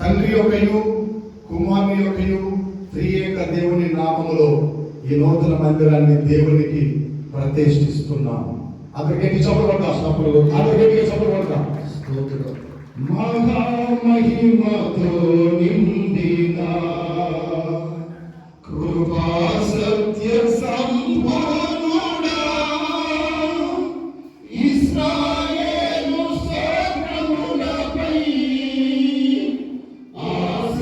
తండ్రి యొక్కయు కుమారుని యొక్కయు త్రియేక దేవుని నామములో ఈ నూతన మందిరాన్ని దేవునికి ప్రతిష్ఠిస్తున్నాం. అక్కడికి చప్పుడు కొడతాం. చప్పుడు. అక్కడికి చప్పుడు కొడతాం స్తోత్రం. మహామహిమతో నిండిన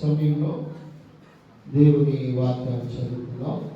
సమయంలో దేవుని వాక్యాన్ని చదువుతున్నాం